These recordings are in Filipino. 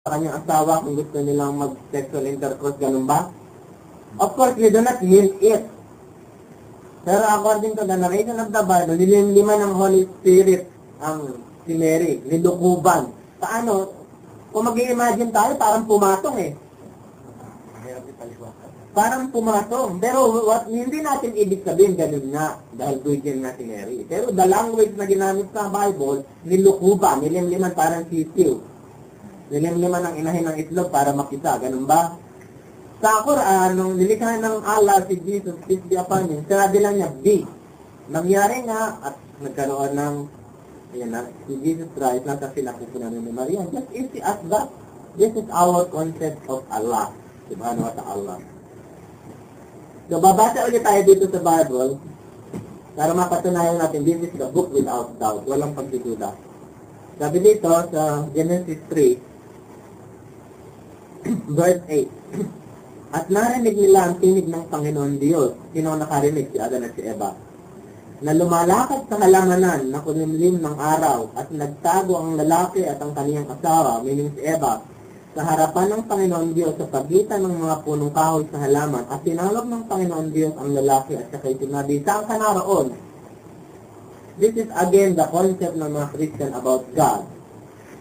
sa kanyang asawa kung gusto nilang mag-sexual intercourse, ganun ba? Of course, we do not will it. Pero according to the narration of the Bible, nilimlima ng Holy Spirit ang si Mary, nilukuban. Paano? Kung mag-imagine tayo, parang pumatong eh. Parang pumatong. Pero what, hindi natin ibig sabihin ganun nga dahil virgin na si Mary. Pero the language na ginamit sa Bible, nilukuban, nilimliman parang sisiw. Nilimliman ng inahin ng itlog para makita. Ganun ba? Sa Quran, nung nilikha ng Allah si Jesus, peace be upon him, sinabi lang niya, be. Nangyari nga at nagkaroon ng Ayan na, si Jesus Christ, nasa sinapupunan ni Maria. Just easy as that. This is our concept of Allah. Subhanahu wa ta'ala. So, babasa ulit tayo dito sa Bible para mapatunayan natin this is the book without doubt. Walang pagdududa. Sabi dito sa Genesis 3, verse 8. At narinig nila ang tinig ng Panginoon Diyos. Sino nakarinig? Si Adan at si Eva na lumalakad sa halamanan na kunimlim ng araw at nagtago ang lalaki at ang kaniyang asawa, meaning si Eva, sa harapan ng Panginoon Diyos sa pagitan ng mga punong kahoy sa halaman at tinawag ng Panginoon Diyos ang lalaki at saka sinabi, saan ka naroon? This is again the concept ng mga Christian about God.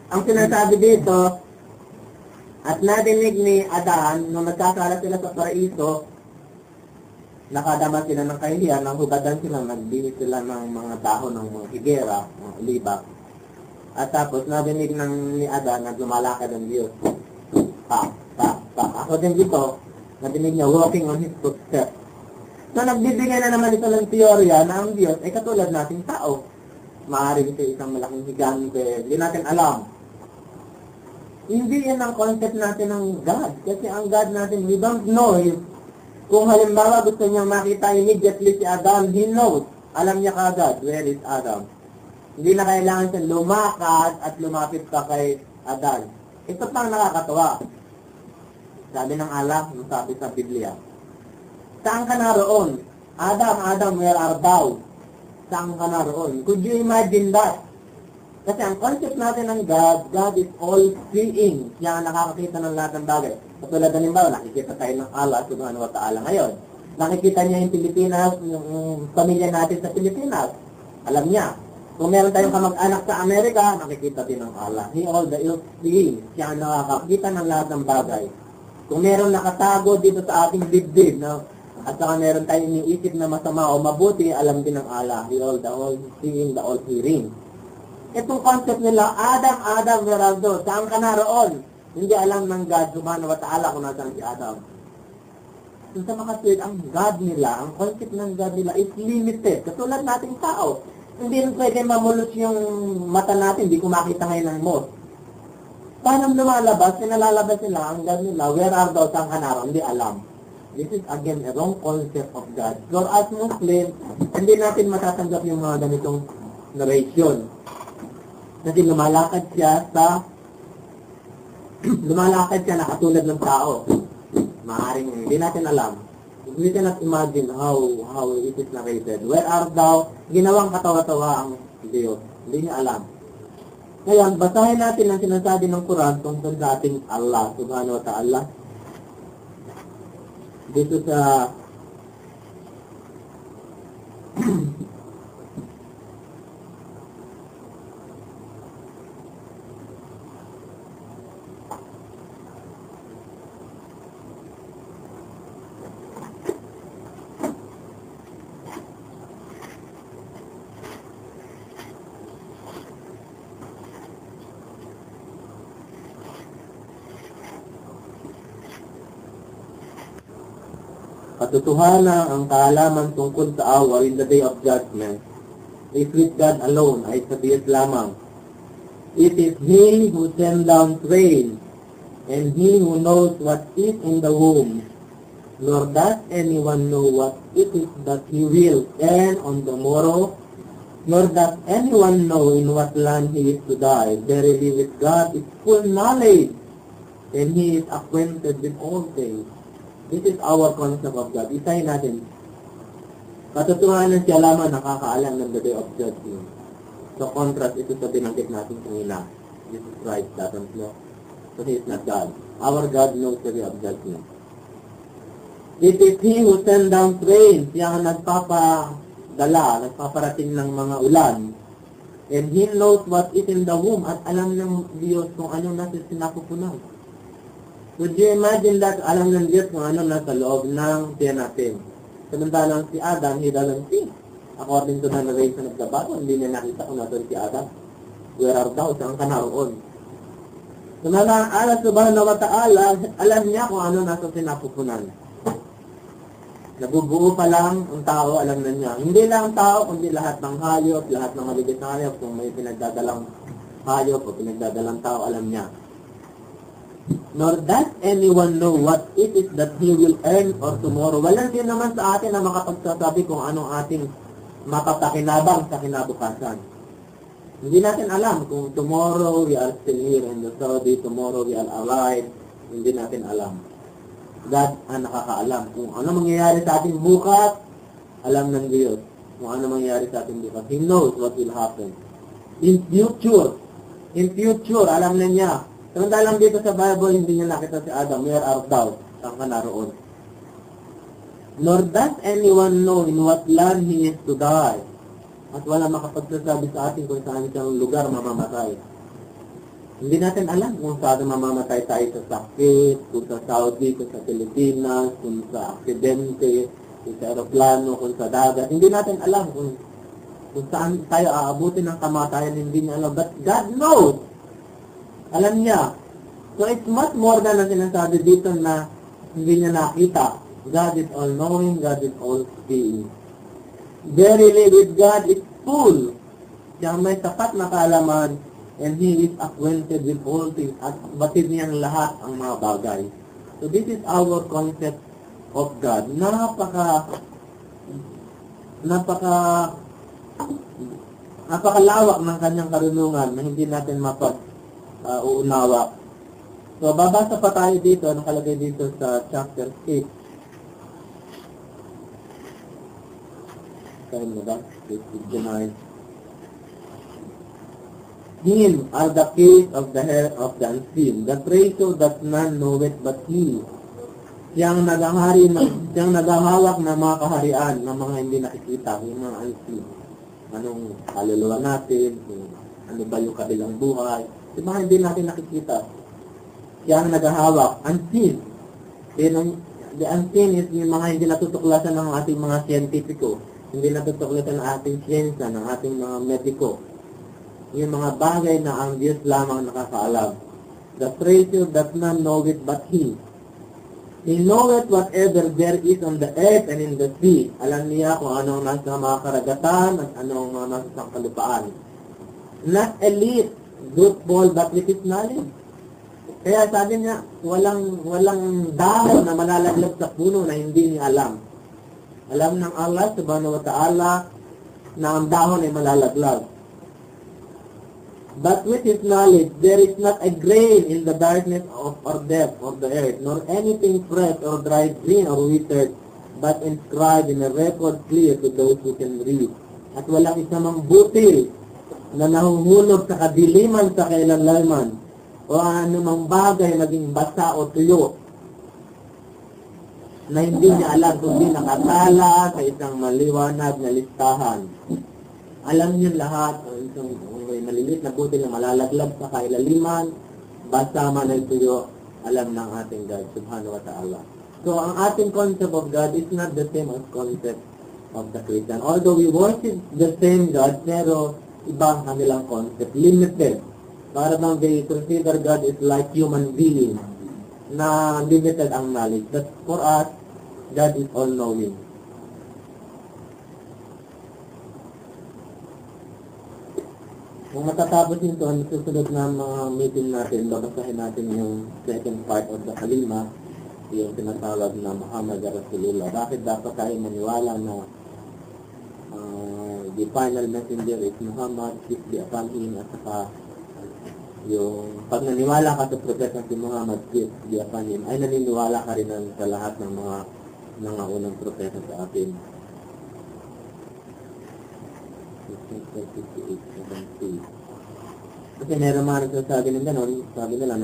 Ang sinasabi dito, at nadinig ni Adan, nung nagkasala sila sa paraiso, nakadama sila ng kahihiyan, nang hubadan sila, nagbili sila ng mga dahon ng mga higera, mga oliba. At tapos, narinig ng ni Adan na lumalakad ang Diyos. Pa, pa, pa. Ako din dito, nadinig niya, walking on his footsteps. So, nagbibigay na naman ito ng teorya na ang Diyos ay katulad nating tao. Maaaring ito isang malaking higante, hindi natin alam. Hindi yan ang concept natin ng God. Kasi ang God natin, we don't know if kung halimbawa gusto niyang makita immediately si Adam, he knows. Alam niya kagad, where is Adam? Hindi na kailangan siya lumakad at lumapit pa kay Adan. Ito pang nakakatawa. Sabi ng Allah, sabi sa Biblia. Saan ka naroon? Adam, Adam, where are thou? Saan ka naroon? Could you imagine that? Kasi ang concept natin ng God, God is all-seeing. Siya ang nakakakita ng lahat ng bagay. Katulad ng limbawa, nakikita tayo ng Allah subhanahu wa ta'ala ngayon. Nakikita niya yung Pilipinas, yung, yung pamilya natin sa Pilipinas. Alam niya. Kung meron tayong kamag-anak sa Amerika, nakikita din ng Allah. He all the all-seeing. Siya ang nakakakita ng lahat ng bagay. Kung meron nakatago dito sa ating dibdib, no? at saka meron tayong iniisip na masama o mabuti, alam din ng Allah. He all the all-seeing, the all-hearing. Itong concept nila, Adam, Adam, where are thou? Saan ka naroon? Hindi alam ng God, subhanahu wa ta'ala kung nasaan si Adam. Kung sa mga spirit, ang God nila, ang concept ng God nila is limited. Katulad nating tao. Hindi rin pwede mamulot yung mata natin, hindi ko makita ngayon ng moth. Paano lumalabas? Pinalalabas nila, ang God nila, where are thou? Saan ka naroon? Hindi alam. This is again a wrong concept of God. For as Muslims, hindi natin matatanggap yung mga ganitong narration. Kasi lumalakad siya sa lumalakad siya na katulad ng tao. Maaring hindi natin alam. We cannot imagine how how it is narrated. Where are thou? Ginawang katawa-tawa ang Diyos. Hindi niya alam. Ngayon, basahin natin ang sinasabi ng Quran tungkol sa ating Allah subhanahu wa ta'ala. Dito sa katotohanan ang kaalaman tungkol sa awal in the day of judgment is with God alone ay sa Diyos lamang. It is He who sent down rain and He who knows what is in the womb. Nor does anyone know what it is that He will and on the morrow. Nor does anyone know in what land he is to die. Verily with God is full knowledge and He is acquainted with all things. This is our concept of God. Isahin natin. Katotohanan siya lamang nakakaalam ng the day of judgment. So, contrast ito sa binanggit natin kanina. Jesus Christ doesn't know. So He is not God. Our God knows the way of judgment. It is He who send down rain. Siya ang nagpapadala, nagpaparating ng mga ulan. And He knows what is in the womb. At alam ng Diyos kung anong nasa sinapupunan. Would you imagine that alam ng Diyos kung ano nasa loob ng tiyan natin? Samantalang si Adam, he doesn't see. According to the narration of the Bible, hindi niya nakita kung nasan si Adam. Where are thou? Saan ka naroon? Samantalang Allah subhanahu wa ta'ala, alam niya kung ano nasa sinapupunan. Nabubuo pa lang ang tao, alam na niya. Hindi lang ang tao, kundi lahat ng hayop, lahat ng maligit na hayop, kung may pinagdadalang hayop o pinagdadalang tao, alam niya. Nor does anyone know what it is that he will earn or tomorrow. Walang din naman sa atin na makapagsasabi kung anong ating mapapakinabang sa kinabukasan. Hindi natin alam kung tomorrow we are still here in the Saudi, tomorrow we are alive. Hindi natin alam. God ang nakakaalam. Kung ano mangyayari sa ating bukas, alam ng Diyos. Kung ano mangyayari sa ating bukas. He knows what will happen. In future, in future, alam na niya. Samantalang dito sa Bible, hindi niya nakita si Adam. Where art thou? Saan ka naroon? Nor does anyone know in what land he is to die. At wala makapagsasabi sa atin kung saan siyang lugar mamamatay. Hindi natin alam kung saan mamamatay tayo sa sakit, kung sa Saudi, kung sa Pilipinas, kung sa aksidente, kung sa aeroplano, kung sa dagat. Hindi natin alam kung kung saan tayo aabutin ng kamatayan, hindi niya alam. But God knows. Alam niya. So it's much more than ang sinasabi dito na hindi niya nakita. God is all-knowing, God is all-seeing. Verily with God is full. Siya may sapat na kaalaman and He is acquainted with all things at batid niyang lahat ang mga bagay. So this is our concept of God. Napaka napaka napakalawak ng kanyang karunungan na hindi natin mapag uh, uunawa. So babasa pa tayo dito, nakalagay dito sa chapter 6 time mo ba? Denied. Him are the case of the hair of the unseen. The treasure that none know it but He. Siyang nagahari, siyang nagahawak ng mga kaharian ng mga hindi nakikita, yung mga unseen. Anong kaluluwa natin, kung ano ba yung kabilang buhay. Yung mga hindi natin nakikita. Siyang nagahawak, unseen. Pero the unseen is yung mga hindi natutuklasan ng ating mga siyentipiko hindi natutuklasan ng ating siyensya, ng ating mga mediko. Yung mga bagay na ang Diyos lamang nakakaalam. The treasure that none know it but He. He knoweth whatever there is on the earth and in the sea. Alam niya kung anong nasa mga karagatan at anong nasa sangkalupaan. Not elite, good ball, but with his knowledge. Kaya sabi niya, walang walang dahon na malalaglag sa puno na hindi niya alam. Alam ng Allah subhanahu wa ta'ala na ang dahon ay malalaglag. But with His knowledge, there is not a grain in the darkness of or depth of the earth, nor anything fresh or dried green or withered, but inscribed in a record clear to those who can read. At walang isamang butil na nahuhulog sa kadiliman sa kailanlaman o anumang bagay maging basa o tuyo na hindi niya alam kung di nakatala sa isang maliwanag na listahan. Alam niya lahat, o isang may malilit na butil na malalaglag sa kailaliman, basta man ay tuyo, alam ng ating God, subhanahu wa ta'ala. So, ang ating concept of God is not the same as concept of the Christian. Although we worship the same God, pero ibang kanilang concept, limited. Para bang they consider God is like human being na limited ang knowledge. But for us, God is all-knowing. Kung matatapos nito, ang susunod na mga meeting natin, babasahin natin yung second part of the kalima, yung tinatawag na Muhammad Rasulullah. Bakit dapat tayo maniwala na the final messenger is Muhammad, peace be upon him, at saka yung pag naniwala ka sa propeta si Muhammad, peace be upon him, ay naniniwala ka rin sa lahat ng mga mga unang propeta sa atin. 58, 70. Kasi meron mga nagsasabi ng gano'n, sabi nila,